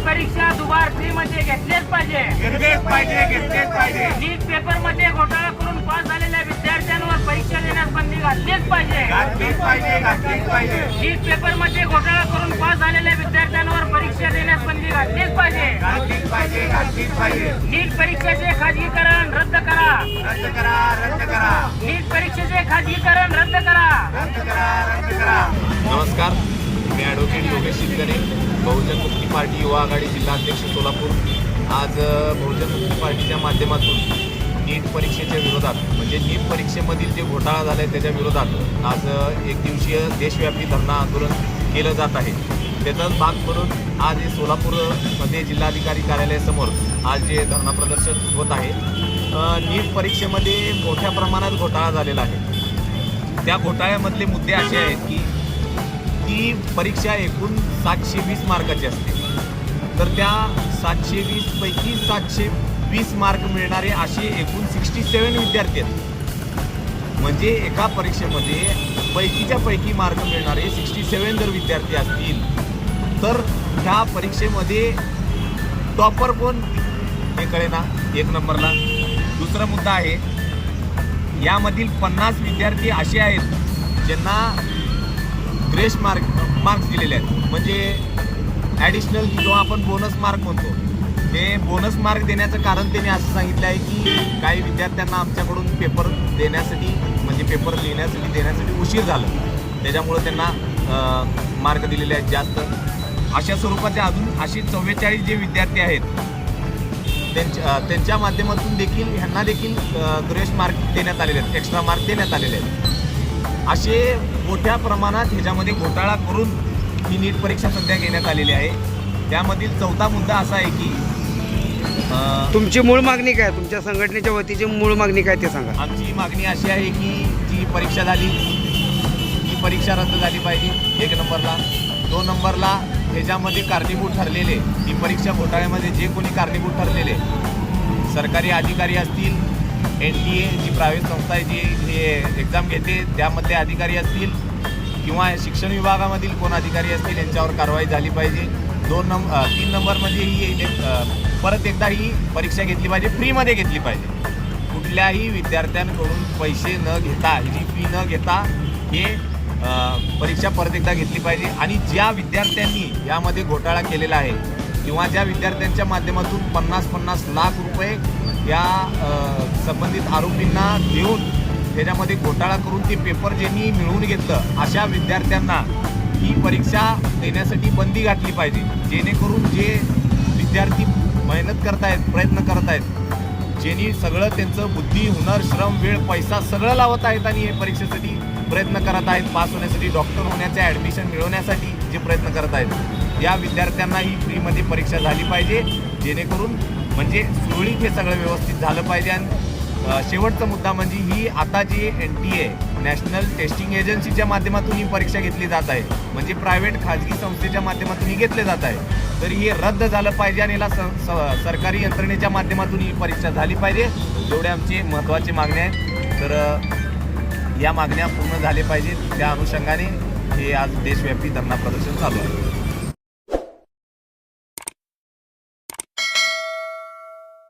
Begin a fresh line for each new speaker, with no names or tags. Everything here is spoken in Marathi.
नीट परीक्षा दुबार फ्री मध्ये घेतलेच पाहिजे.
घेतलेच पाहिजे घेतलेच पाहिजे.
नीट पेपरमध्ये घोटाळा करून पास झालेल्या विद्यार्थ्यांवर परीक्षा देण्यास बंदी घातलीच पाहिजे.
घातलीच पाहिजे घातलीच पाहिजे.
नीट पेपरमध्ये घोटाळा करून पास झालेल्या विद्यार्थ्यांवर परीक्षा देण्यास बंदी घातलीच पाहिजे.
घातलीच पाहिजे घातलीच पाहिजे.
नीट परीक्षेचे खाजगीकरण रद्द करा.
रद्द करा रद्द करा.
नीट परीक्षेचे खाजगीकरण रद्द करा.
रद्द करा रद्द करा.
नमस्कार. मी ॲडव्होकेट योगेश शिंदे. बहुजन मुक्ती पार्टी युवा आघाडी जिल्हाध्यक्ष सोलापूर. आज बहुजन मुक्ती पार्टीच्या माध्यमातून नीट परीक्षेच्या विरोधात म्हणजे नीट परीक्षेमधील जे घोटाळा झाला आहे त्याच्या विरोधात आज एक दिवसीय देशव्यापी धरणा आंदोलन केलं जात आहे. त्याचाच भाग म्हणून आज हे सोलापूरमध्ये जिल्हाधिकारी कार्यालयासमोर आज जे धरणा प्रदर्शन होत आहे नीट परीक्षेमध्ये मोठ्या प्रमाणात घोटाळा झालेला आहे. त्या घोटाळ्यामधले मुद्दे असे आहेत की ती परीक्षा एकूण सातशे वीस मार्काची असते. तर त्या सातशे वीस पैकी सातशे वीस मार्क मिळणारे असे एकूण सिक्स्टी सेवन विद्यार्थी आहेत. म्हणजे एका परीक्षेमध्ये पैकीच्या पैकी मार्क मिळणारे सिक्स्टी सेवन जर विद्यार्थी असतील तर ह्या परीक्षेमध्ये टॉपर कोण? हे कळेना एक नंबरला. दुसरा मुद्दा आहे यामधील पन्नास विद्यार्थी असे आहेत ज्यांना बेस्ट मार्क मार्क्स दिलेले आहेत. म्हणजे ॲडिशनल किंवा आपण बोनस मार्क म्हणतो ते बोनस मार्क देण्याचं कारण त्यांनी असं सांगितलं आहे की काही विद्यार्थ्यांना आमच्याकडून पेपर देण्यासाठी म्हणजे पेपर लिहिण्यासाठी देण्यासाठी उशीर झालं. त्याच्यामुळं त्यांना मार्क दिलेले आहेत जास्त. अशा स्वरूपाचे अजून असे चव्वेचाळीस जे विद्यार्थी आहेत त्यांच्या त्यांच्या माध्यमातून देखील ह्यांना देखील ग्रेस मार्क देण्यात आलेले आहेत एक्स्ट्रा मार्क देण्यात आलेले आहेत. असे मोठ्या प्रमाणात ह्याच्यामध्ये घोटाळा करून ही नीट परीक्षा सध्या घेण्यात आलेली आहे. त्यामधील चौथा मुद्दा असा आहे की
तुमची मूळ मागणी काय? तुमच्या संघटनेच्या वतीची मूळ मागणी काय ते सांगा.
आमची मागणी अशी आहे की जी परीक्षा झाली ही परीक्षा रद्द झाली पाहिजे एक नंबरला. दोन नंबरला ह्याच्यामध्ये कारणीभूत ठरलेले ही परीक्षा घोटाळ्यामध्ये जे कोणी कारणीभूत ठरलेले सरकारी अधिकारी असतील एन टी ए जी प्रायव्हेट संस्था आहे जी हे एक्झाम घेते त्यामधले अधिकारी असतील किंवा शिक्षण विभागामधील कोण अधिकारी असतील यांच्यावर कारवाई झाली पाहिजे. दोन नंब तीन नंबरमध्ये ही परत एकदा ही परीक्षा घेतली पाहिजे फ्रीमध्ये घेतली पाहिजे. कुठल्याही विद्यार्थ्यांकडून पैसे न घेता ही फी न घेता हे परीक्षा परत एकदा घेतली पाहिजे. आणि ज्या विद्यार्थ्यांनी यामध्ये घोटाळा केलेला आहे किंवा ज्या विद्यार्थ्यांच्या माध्यमातून पन्नास पन्नास लाख रुपये या संबंधित आरोपींना देऊन त्याच्यामध्ये घोटाळा करून ते पेपर ज्यांनी मिळवून घेतलं अशा विद्यार्थ्यांना ही परीक्षा देण्यासाठी बंदी घातली पाहिजे. जेणेकरून जे विद्यार्थी मेहनत करतायत प्रयत्न करत आहेत ज्यांनी सगळं त्यांचं बुद्धी हुनर श्रम वेळ पैसा सगळं लावत आहेत आणि हे परीक्षेसाठी प्रयत्न करत आहेत पास होण्यासाठी डॉक्टर होण्याचे ॲडमिशन मिळवण्यासाठी जे प्रयत्न करत आहेत. या विद्यार्थ्यांना ही फ्रीमध्ये परीक्षा झाली पाहिजे जेणेकरून म्हणजे सुरळीत हे सगळं व्यवस्थित झालं पाहिजे. आणि शेवटचा मुद्दा म्हणजे ही आता जी N T A national testing एजन्सीच्या माध्यमातून ही परीक्षा घेतली जात आहे. म्हणजे प्रायव्हेट खाजगी संस्थेच्या माध्यमातून ही घेतली जात आहे. तर हे रद्द झालं पाहिजे आणि याला स- स- सरकारी यंत्रणेच्या माध्यमातून ही परीक्षा झाली पाहिजे. एवढे आमची महत्त्वाची मागणी आहे तर या मागण्या पूर्ण झाल्या पाहिजेत. त्या अनुषंगाने हे आज देशव्यापी धरणा प्रदर्शन चालू आहे.